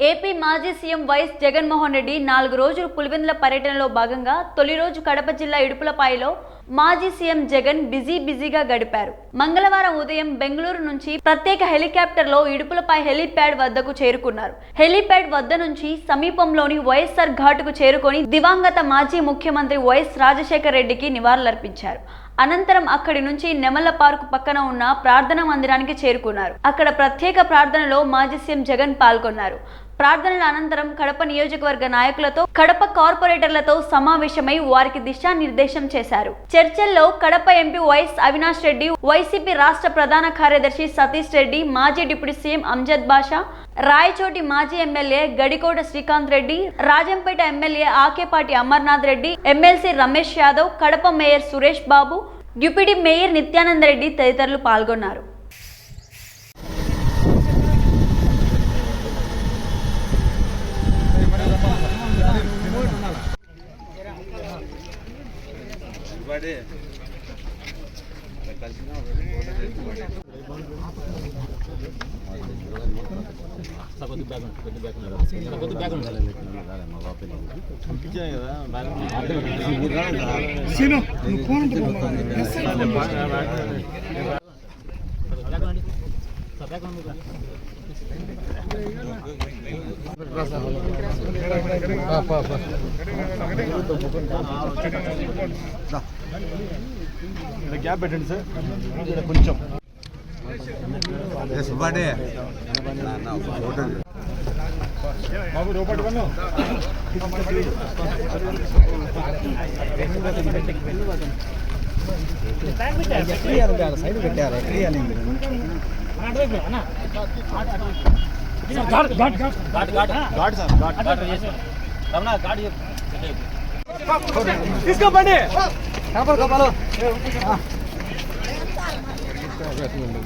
AP మాజీ CM YS Jaganmohan Reddy నాలుగు రోజులు పులివెందుల పర్యటనలో భాగంగా తొలి రోజు కడప జిల్లా ఇడుపులపాయలో మాజీ సీఎం జగన్ బిజీ బిజీగా గడిపారు. మంగళవారం ఉదయం బెంగళూరు నుంచి ప్రత్యేక హెలికాప్టర్లో ఇడుపులపై హెలీప్యాడ్ వద్దకు చేరుకున్నారు. హెలీప్యాడ్ వద్ద నుంచి సమీపంలోని వైఎస్ఆర్ ఘాటుకు చేరుకొని దివంగత మాజీ ముఖ్యమంత్రి వైఎస్ రాజశేఖర రెడ్డికి నివాళులర్పించారు. అనంతరం అక్కడి నుంచి నెమల పార్క్ పక్కన ఉన్న ప్రార్థనా మందిరానికి చేరుకున్నారు. అక్కడ ప్రత్యేక ప్రార్థనలో మాజీ సీఎం జగన్ పాల్గొన్నారు. ప్రార్థనల అనంతరం కడప నియోజకవర్గ నాయకులతో కడప కార్పొరేటర్లతో సమావేశమై వారికి దిశానిర్దేశం చేశారు. చర్చల్లో Kadapa MP YS Avinash Reddy YCP రాష్ట్ర ప్రధాన కార్యదర్శి సతీష్ రెడ్డి మాజీ డిప్యూటీ సీఎం అంజద్ బాషా రాయచోటి మాజీ MLA Gadikota Srikanth Reddy Rajampet MLA Akepati Amarnath Reddy MLC Ramesh Yadav Kadapa mayor Suresh Babu deputy mayor Nityananda Reddy తదితరులు పాల్గొన్నారు. గ్యాప్ పెట్టండి సార్ కొంచెం సుబ్బాడే బాబు రూపాయి సైడ్ పెట్టారు తీసుకోపండి కపలు కపలు അവകാശമുണ്ട്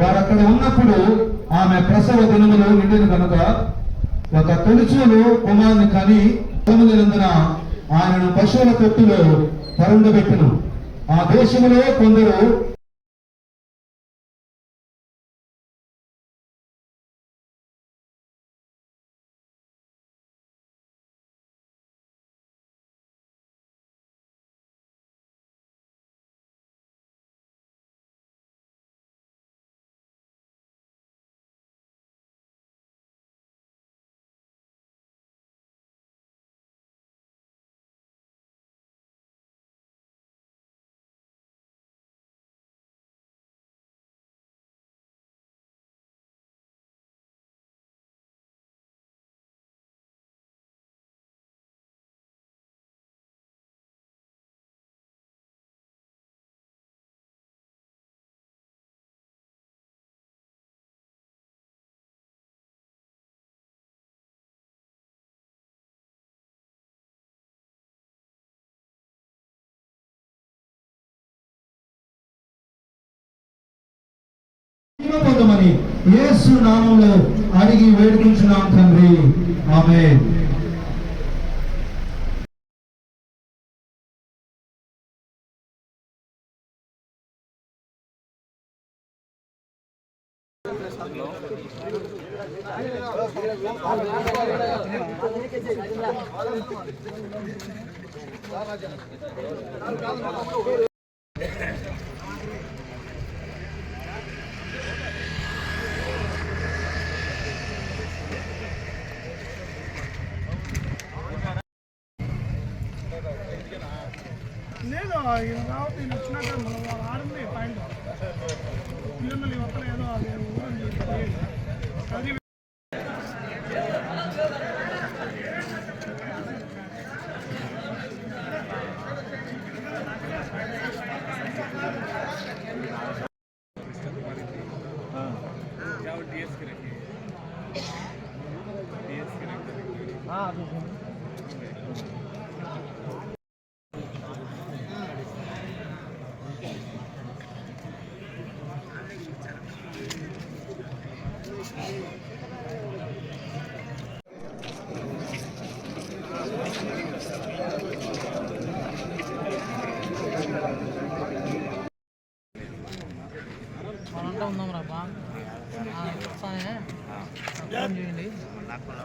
వారు అక్కడ ఉన్నప్పుడు ఆమె ప్రసవ దినములు నిండిన కనుక ఒక తొలిచూలు కుమారుని కని తొమ్మిదినందున ఆయనను పశువుల తొట్టులో పరుండబెట్టును ఆ దేశంలో కొందరు కూడా పొందమని యేసు నామంలో అడిగి వేడుకుంటున్నాం తండ్రి. ఆమె ఇది కాబట్టి నేను వచ్చినాక మనం వాళ్ళు ఆడింది పాయింట్. పిల్లలు ఇవతల ఏదో అది ఊరని చెప్పి. మనంతా ఉందాం రా బా. వస్తానే. చేయండి. లాక్కుండా